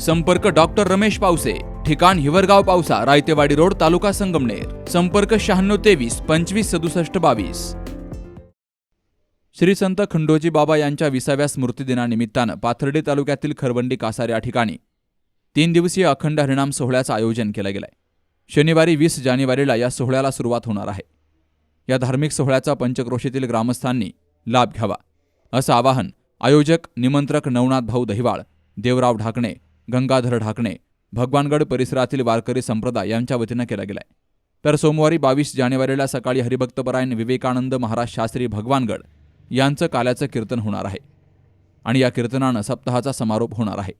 संपर्क डॉक्टर रमेश पावसे ठिकाण हिवरगाव पावसा रायतेवाडी रोड तालुका संगमनेर. संपर्क शहाण्णव तेवीस पंचवीस सदुसष्ट बावीस. श्री संत खंडोजी बाबा यांच्या विसाव्या स्मृतिदिनानिमित्तानं पाथर्डी तालुक्यातील खरवंडी कासार या ठिकाणी तीन दिवसीय अखंड हरिणाम सोहळ्याचं आयोजन केलं गेलंय. शनिवारी वीस जानेवारीला या सोहळ्याला सुरुवात होणार आहे. या धार्मिक सोहळ्याचा पंचक्रोशीतील ग्रामस्थांनी लाभ घ्यावा असं आवाहन आयोजक निमंत्रक नवनाथ भाऊ दहिवाळ देवराव ढाकणे गंगाधर ढाकणे भगवानगड परिसरातील वारकरी संप्रदाय यांच्या वतीनं केला गेलाय. तर सोमवारी बावीस जानेवारीला सकाळी हरिभक्तपरायण विवेकानंद महाराज शास्त्री भगवानगड यांचं काल्याचं कीर्तन होणार आहे. आणि या कीर्तनानं सप्ताहाचा समारोप होणार आहे.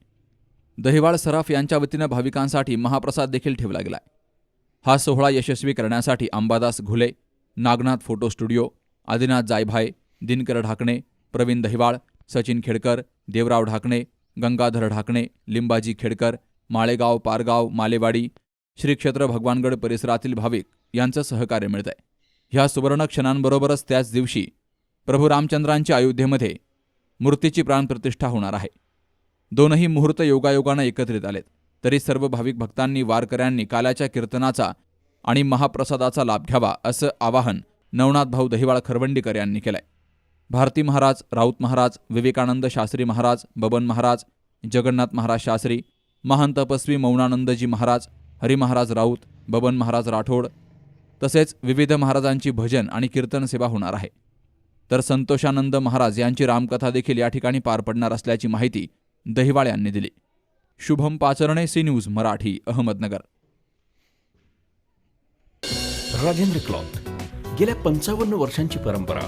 दहिवाळ सराफ यांच्या वतीनं भाविकांसाठी महाप्रसाद देखील ठेवला गेलाय. हा सोहळा यशस्वी करण्यासाठी अंबादास घुले नागनाथ फोटो स्टुडिओ आदिनाथ जायभाय दिनकर ढाकणे प्रवीण दहिवाळ सचिन खेडकर देवराव ढाकणे गंगाधर ढाकणे लिंबाजी खेडकर माळेगाव पारगाव मालेवाडी श्री क्षेत्र भगवानगड परिसरातील भाविक यांचं सहकार्य मिळत आहे ह्या सुवर्ण क्षणांबरोबरच त्याच दिवशी प्रभू रामचंद्रांच्या अयोध्येमध्ये मूर्तीची प्राणप्रतिष्ठा होणार आहे. दोनही मुहूर्त योगायोगानं एकत्रित आलेत. तरी सर्व भाविक भक्तांनी वारकऱ्यांनी काल्याच्या कीर्तनाचा आणि महाप्रसादाचा लाभ घ्यावा असं आवाहन नवनाथ भाऊ दहिवाळ खरवंडीकर यांनी केलंय. भारती महाराज राऊत महाराज विवेकानंद शास्त्री महाराज बबन महाराज जगन्नाथ महाराज शास्त्री महान तपस्वी मौनानंदजी महाराज हरिमहाराज राऊत बबन महाराज राठोड तसेच विविध महाराजांची भजन आणि कीर्तन सेवा होणार आहे. तर संतोषानंद महाराज यांची रामकथा देखील या ठिकाणी पार पडणार असल्याची माहिती दहिवाळ यांनी दिली. Shubham Pacharne C news Marathi Ahmednagar. Rajendra cloth. गेल्या पंचावन्न वर्षांची परंपरा